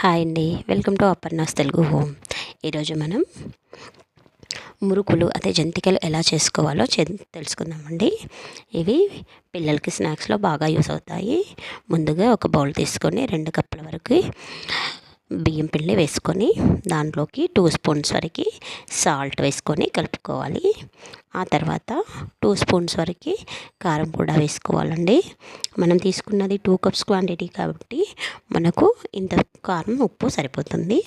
Hi అండి. Welcome to Aparna's Telugu home. ఈరోజు మనం మురుకులు అదే జంతికలు ఎలా చేసుకోవాలో తెలుసుకుందామండి. ఇవి పిల్లలకి స్నాక్స్లో బాగా యూస్ అవుతాయి. ముందుగా ఒక బౌల్ తీసుకొని రెండు కప్పుల వరకు బియ్యం పిండి వేసుకొని దాంట్లోకి టూ స్పూన్స్ వరకు సాల్ట్ వేసుకొని కలుపుకోవాలి. ఆ తర్వాత టూ స్పూన్స్ వరకు కారం కూడా వేసుకోవాలండి. మనం తీసుకున్నది టూ కప్స్ క్వాంటిటీ కాబట్టి మనకు ఇంత కారం ఉప్పు సరిపోతుంది.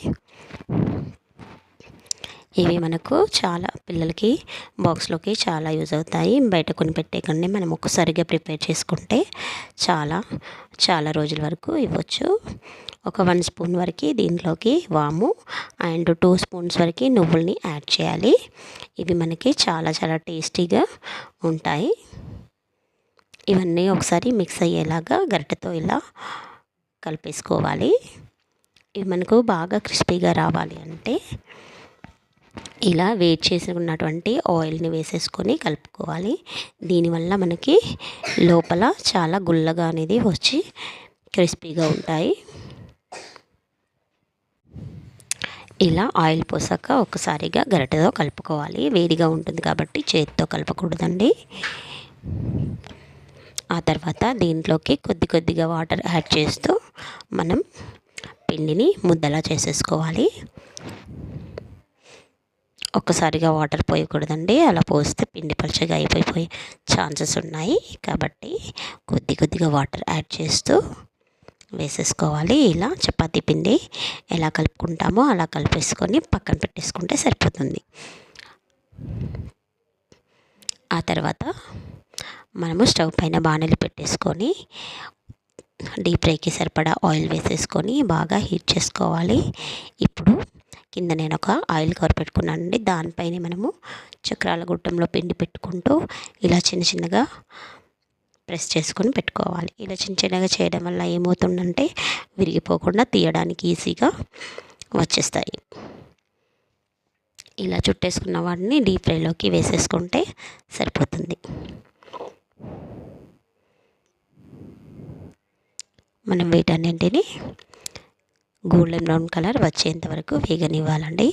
ఇవి మనకు చాలా పిల్లలకి బాక్స్లోకి చాలా యూజ్ అవుతాయి. బయట కొని పెట్టేకండి మనం ఒక్కసారిగా ప్రిపేర్ చేసుకుంటే చాలా చాలా రోజుల వరకు ఇవ్వచ్చు. ఒక వన్ స్పూన్ వరకు దీంట్లోకి వాము అండ్ టూ స్పూన్స్ వరకు నువ్వుల్ని యాడ్ చేయాలి. ఇవి మనకి చాలా చాలా టేస్టీగా ఉంటాయి. ఇవన్నీ ఒకసారి మిక్స్ అయ్యేలాగా గరిటెతో ఇలా కలిపేసుకోవాలి. ఇవి మనకు బాగా క్రిస్పీగా రావాలి అంటే ఇలా వేడి చేసుకున్నటువంటి ఆయిల్ని వేసేసుకొని కలుపుకోవాలి. దీనివల్ల మనకి లోపల చాలా గుల్లగా అనేది వచ్చి క్రిస్పీగా ఉంటాయి. ఇలా ఆయిల్ పోసాక ఒకసారిగా గరిటెతో కలుపుకోవాలి. వేడిగా ఉంటుంది కాబట్టి చేతితో కలపకూడదండి. ఆ తర్వాత దీంట్లోకి కొద్ది కొద్దిగా వాటర్ యాడ్ చేస్తూ మనం పిండిని ముద్దలా చేసేసుకోవాలి. ఒక్కసారిగా వాటర్ పోయకూడదండి. అలా పోస్తే పిండి పలచగా అయిపోయిపోయే ఛాన్సెస్ ఉన్నాయి. కాబట్టి కొద్ది కొద్దిగా వాటర్ యాడ్ చేస్తూ వేసేసుకోవాలి. ఇలా చపాతీ పిండి ఎలా కలుపుకుంటామో అలా కలిపేసుకొని పక్కన పెట్టేసుకుంటే సరిపోతుంది. ఆ తర్వాత మనము స్టవ్ పైన బాణలు పెట్టేసుకొని డీప్ ఫ్రైకి సరిపడా ఆయిల్ వేసేసుకొని బాగా హీట్ చేసుకోవాలి. ఇప్పుడు కింద నేను ఒక ఆయిల్ కవర్ పెట్టుకున్నానండి దానిపైన మనము చక్రాల గుట్టంలో పిండి పెట్టుకుంటూ ఇలా చిన్న చిన్నగా ప్రెస్ చేసుకొని పెట్టుకోవాలి. ఇలా చిన్న చిన్నగా చేయడం వల్ల ఏమవుతుందంటే విరిగిపోకుండా తీయడానికి ఈజీగా వచ్చేస్తాయి. ఇలా చుట్టేసుకున్న వాటిని డీప్ ఫ్రైలోకి వేసేసుకుంటే సరిపోతుంది. మనం వీటన్నింటిని గోల్డెన్ బ్రౌన్ కలర్ వచ్చేంత వరకు వేగనివ్వాలండి.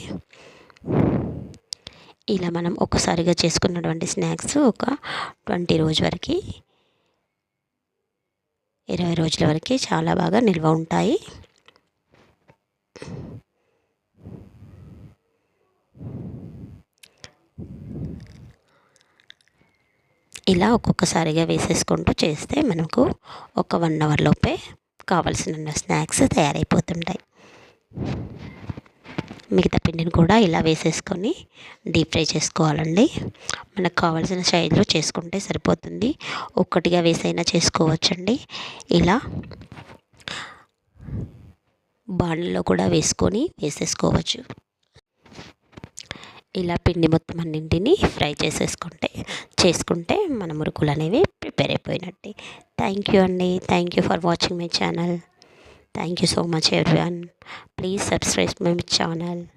ఇలా మనం ఒక్కసారిగా చేసుకున్నటువంటి స్నాక్స్ ఒక ట్వంటీ రోజు వరకు ఇరవై రోజుల వరకు చాలా బాగా నిల్వ ఉంటాయి. ఇలా ఒక్కొక్కసారిగా వేసేసుకుంటూ చేస్తే మనకు ఒక వన్ అవర్ లోపే కావలసిన స్నాక్స్ తయారైపోతుంటాయి. మిగతా పిండిని కూడా ఇలా వేసేసుకొని డీప్ ఫ్రై చేసుకోవాలండి. మనకు కావాల్సిన స్టైల్లో చేసుకుంటే సరిపోతుంది. ఒక్కటిగా వేసైనా చేసుకోవచ్చండి. ఇలా బాణల్లో కూడా వేసుకొని వేసేసుకోవచ్చు. ఇలా పిండి మొత్తం అన్నింటిని ఫ్రై చేసేసుకుంటే చేసుకుంటే మన మురుకులు అనేవి ప్రిపేర్ అయిపోయినట్టే. థ్యాంక్ యూ అండి. Thank you for watching my channel. Thank you so much everyone. Please subscribe my channel.